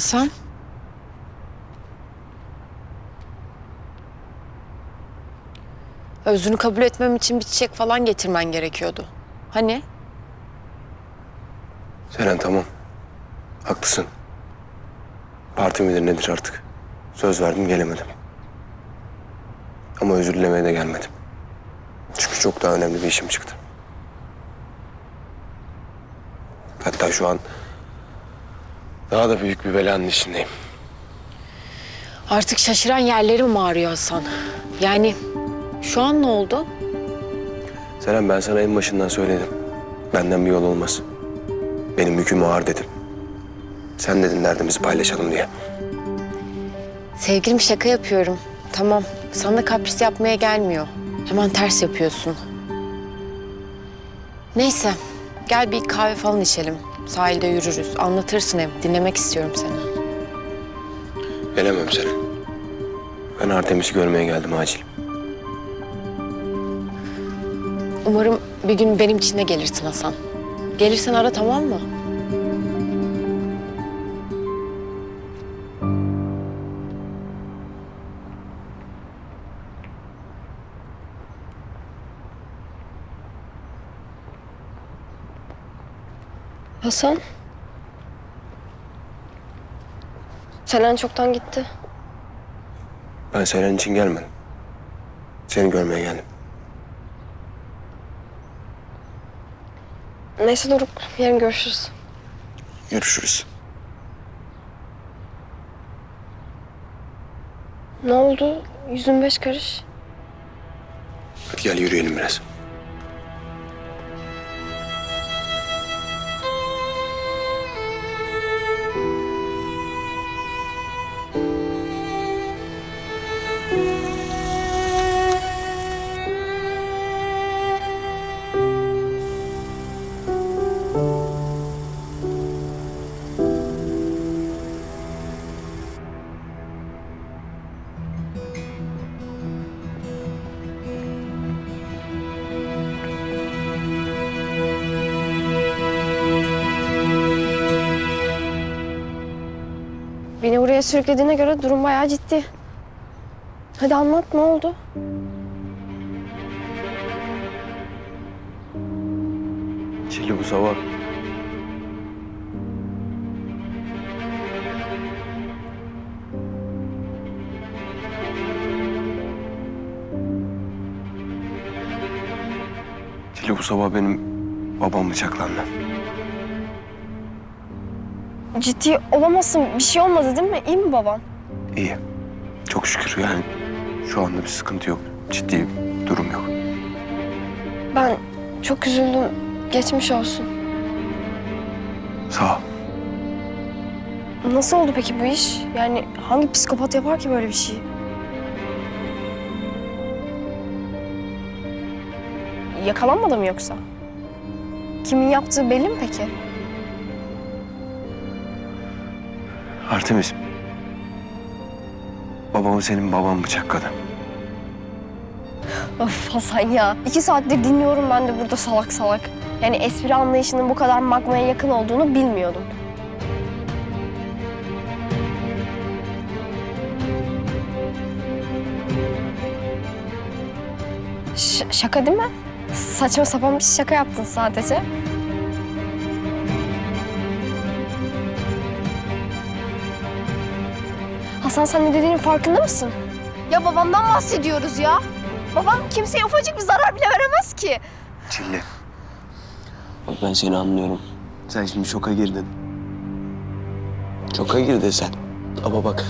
Hasan? Özrünü kabul etmem için bir çiçek falan getirmen gerekiyordu. Hani? Seren tamam. Haklısın. Parti midir nedir artık? Söz verdim gelemedim. Ama özür dilemeye de gelmedim. Çünkü çok daha önemli bir işim çıktı. Hatta şu an daha da büyük bir belanın içindeyim. Artık şaşıran yerlerim ağrıyor Hasan? Yani şu an ne oldu? Seren ben sana en başından söyledim. Benden bir yol olmaz. Benim yüküm ağır dedim. Sen dedin derdimizi paylaşalım diye. Sevgilim şaka yapıyorum. Tamam. Sana kapris yapmaya gelmiyor. Hemen ters yapıyorsun. Neyse. Gel bir kahve falan içelim. Sahilde yürürüz. Anlatırsın hem. Dinlemek istiyorum seni. Gelemem Seren. Ben Artemis'i görmeye geldim acil. Umarım bir gün benim için de gelirsin Hasan. Gelirsen ara tamam mı? Hasan. Selen çoktan gitti. Ben Seren için gelmedim. Seni görmeye geldim. Neyse Doruk, yarın görüşürüz. Görüşürüz. Ne oldu? Yüzün beş karış. Hadi gel yürüyelim biraz. Beni buraya sürüklediğine göre durum bayağı ciddi. Hadi anlat ne oldu? Çilli bu sabah. Çilli bu sabah benim babam bıçaklandı. Ciddi olamazsın. Bir şey olmadı değil mi? İyi mi baban? İyi. Çok şükür yani şu anda bir sıkıntı yok. Ciddi bir durum yok. Ben çok üzüldüm. Geçmiş olsun. Sağ ol. Nasıl oldu peki bu iş? Yani hangi psikopat yapar ki böyle bir şeyi? Yakalanmadı mı yoksa? Kimin yaptığı belli mi peki? Artemis. Babamı senin baban bıçakladı. Of Hasan ya. İki saattir dinliyorum ben de burada salak salak. Yani espri anlayışının bu kadar magmaya yakın olduğunu bilmiyordum. Ş- şaka değil mi? Saçma sapan bir şaka yaptın sadece. Hasan sen ne dediğinin farkında mısın? Ya babamdan bahsediyoruz ya. Babam kimseye ufacık bir zarar bile veremez ki. Çilli. Bak ben seni anlıyorum. Sen şimdi şoka girdin. Şoka girdin sen. Ama bak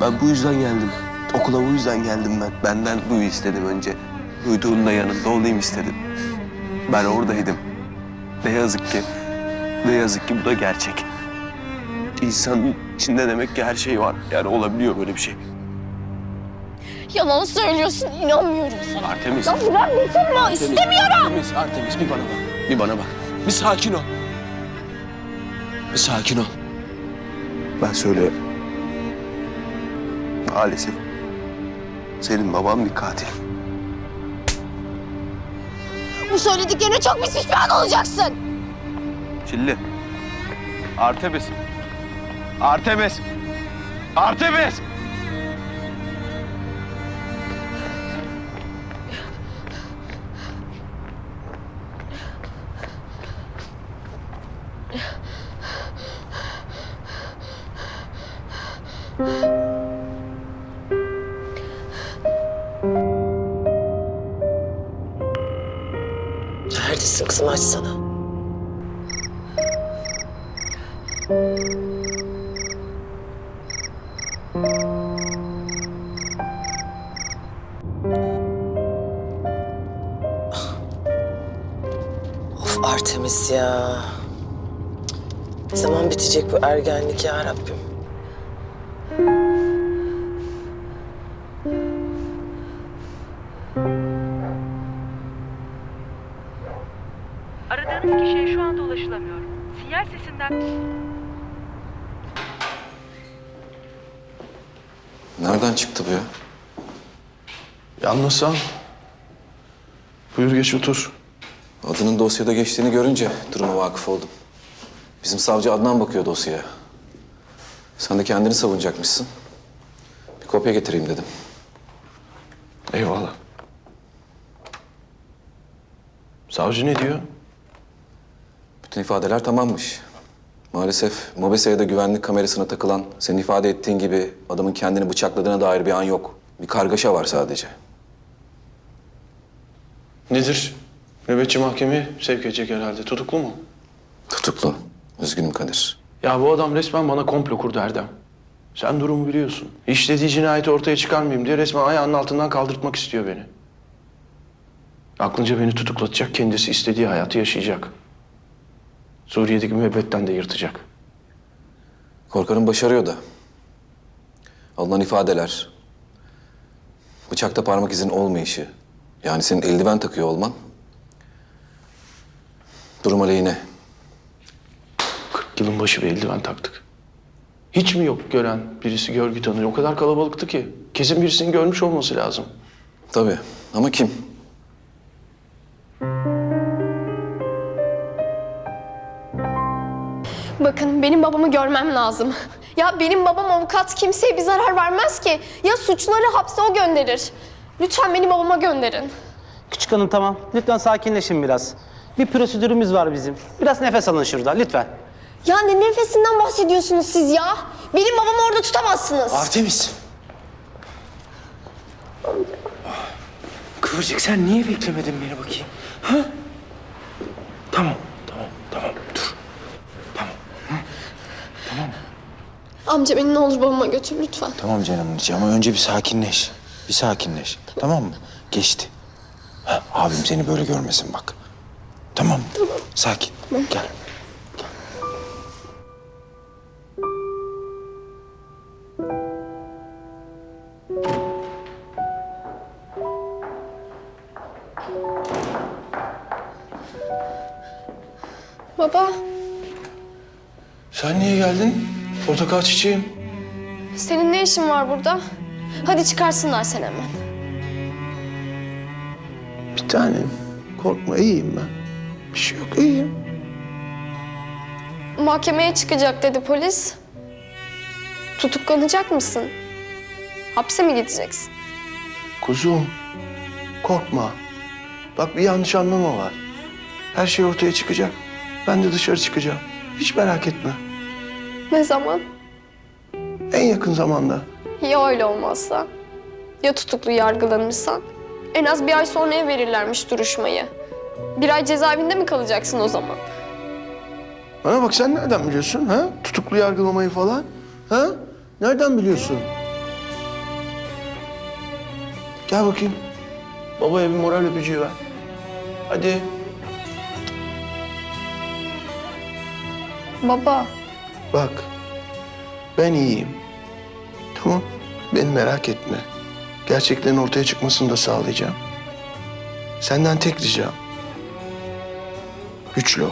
ben bu yüzden geldim. Okula bu yüzden geldim ben. Benden duyu istedim önce. Duyduğunda yanında olayım istedim. Ben oradaydım. Ne yazık ki, ne yazık ki bu da gerçek. İnsanın içinde demek ki her şey var. Yani olabiliyor böyle bir şey. Yalan söylüyorsun inanmıyorum sana. Artemis. Ya bırak dokunma istemiyorum. Artemis, Artemis bir bana bak. Bir bana bak. Bir sakin ol. Bir sakin ol. Ben söylüyorum. Maalesef senin baban bir katil. Bu söylediklerine çok pis pişman olacaksın. Çilli. Artemis. Artemis! Artemis! Neredesin kızım açsana. Ya. Ne zaman bitecek bu ergenlik ya Rabbim? Aradığınız kişiye şu anda ulaşılamıyor. Sinyal sesinden... Nereden çıktı bu ya? Yalnızsan. Buyur geç otur. Adının dosyada geçtiğini görünce duruma vakıf oldum. Bizim savcı Adnan bakıyor dosyaya. Sen de kendini savunacakmışsın. Bir kopya getireyim dedim. Eyvallah. Savcı ne diyor? Bütün ifadeler tamammış. Maalesef Mobese'ye de güvenlik kamerasına takılan, senin ifade ettiğin gibi adamın kendini bıçakladığına dair bir an yok. Bir kargaşa var sadece. Nedir? Nöbetçi mahkemeye sevk edecek herhalde. Tutuklu mu? Tutuklu. Üzgünüm Kadir. Ya bu adam resmen bana komplo kurdu Erdem. Sen durumu biliyorsun. İşlediği cinayeti ortaya çıkarmayayım diye resmen ayağının altından kaldırtmak istiyor beni. Aklınca beni tutuklatacak, kendisi istediği hayatı yaşayacak. Suriye'deki müebbetten de yırtacak. Korkarım başarıyor da. Alınan ifadeler, bıçakta parmak izin olmayışı, yani senin eldiven takıyor olman, durum aleyhine. 40 yılın başı bir eldiven taktık. Hiç mi yok gören birisi görgü tanır? O kadar kalabalıktı ki. Kesin birisinin görmüş olması lazım. Tabii ama kim? Bakın benim babamı görmem lazım. Ya benim babam avukat kimseye bir zarar vermez ki. Ya suçları hapse o gönderir. Lütfen beni babama gönderin. Küçük hanım tamam. Lütfen sakinleşin biraz. Bir prosedürümüz var bizim. Biraz nefes alın şurada lütfen. Ya ne nefesinden bahsediyorsunuz siz ya? Benim babamı orada tutamazsınız. Artemis. Kıvırcık sen niye beklemedin beni bakayım? Ha? Tamam, tamam, tamam. Dur. Amca beni ne olur babama götür lütfen. Tamam canım ama önce bir sakinleş. Bir sakinleş. Tamam mı? Geçti. Ha, abim seni böyle görmesin bak. Tamam mı? Sakin. Gel. Baba, Sen niye geldin? Portakal çiçeğim. senin ne işin var burada? Hadi çıkarsınlar seni hemen. Bir tanem. Korkma iyiyim ben. Bir şey yok iyiyim. Mahkemeye çıkacak dedi polis. Tutuklanacak mısın? Hapse mi gideceksin? Kuzum. Korkma. Bak bir yanlış anlama var. Her şey ortaya çıkacak. Ben de dışarı çıkacağım. Hiç merak etme. Ne zaman? En yakın zamanda. Ya öyle olmazsa? Ya tutuklu yargılanırsan? En az bir ay sonraya verirlermiş duruşmayı. Bir ay cezaevinde mi kalacaksın o zaman? Bana bak sen nereden biliyorsun ha? Tutuklu yargılamayı falan. Ha? Nereden biliyorsun? Gel bakayım. Babaya bir moral öpücüğü ver. Hadi. Baba, Bak. Ben iyiyim. Tamam. Beni merak etme. Gerçeklerin ortaya çıkmasını da sağlayacağım. Senden tek ricam. Güçlü ol.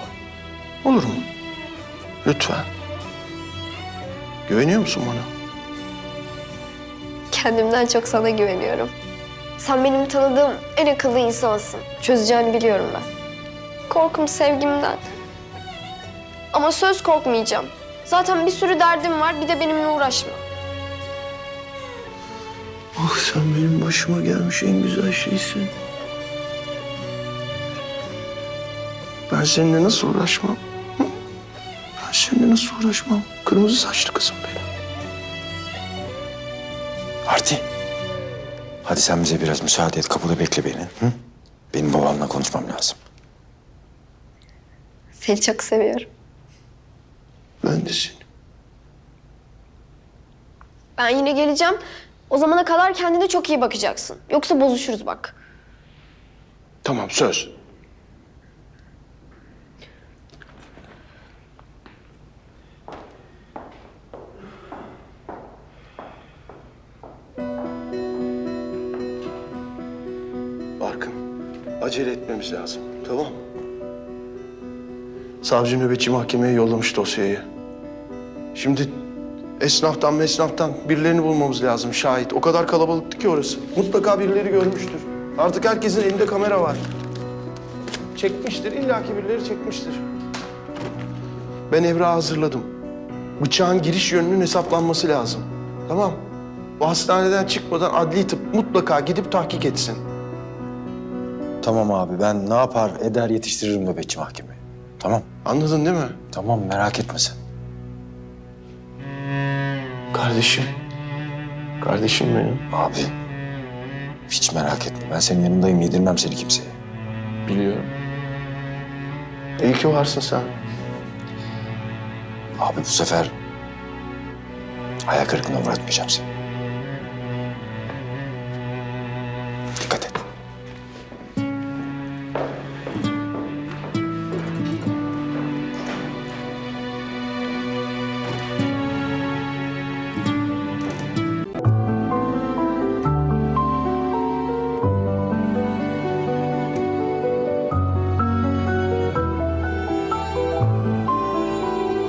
Olur mu? Lütfen. Güveniyor musun bana? kendimden çok sana güveniyorum. Sen benim tanıdığım en akıllı insansın. Çözeceğini biliyorum ben. Korkum sevgimden. Ama söz korkmayacağım. Zaten bir sürü derdim var bir de benimle uğraşma. Ah sen benim başıma gelmiş en güzel şeysin. Ben seninle nasıl uğraşmam? Hı? Ben seninle nasıl uğraşmam? Kırmızı saçlı kızım benim. Arti. Hadi sen bize biraz müsaade et. Kapıda bekle beni. Hı? Benim babamla konuşmam lazım. Seni çok seviyorum. Ben de seni. Ben yine geleceğim. O zamana kadar kendine çok iyi bakacaksın. Yoksa bozuşuruz bak. Tamam söz. Acele etmemiz lazım. Tamam mı? Savcı nöbetçi mahkemeye yollamış dosyayı. Şimdi esnaftan mesnaftan birilerini bulmamız lazım şahit. O kadar kalabalıktı ki orası. Mutlaka birileri görmüştür. Artık herkesin elinde kamera var. Çekmiştir, illaki birileri çekmiştir. Ben evrağı hazırladım. Bıçağın giriş yönünün hesaplanması lazım. Tamam. Bu hastaneden çıkmadan adli tıp mutlaka gidip tahkik etsin. Tamam abi ben ne yapar eder yetiştiririm nöbetçi mahkemeyi. Tamam. Anladın değil mi? Tamam merak etme sen. Kardeşim. Kardeşim benim. Abi hiç merak etme. Ben senin yanındayım. Yedirmem seni kimseye. Biliyorum. İyi ki varsın sen. Abi bu sefer hayal kırıklığına uğratmayacağım seni.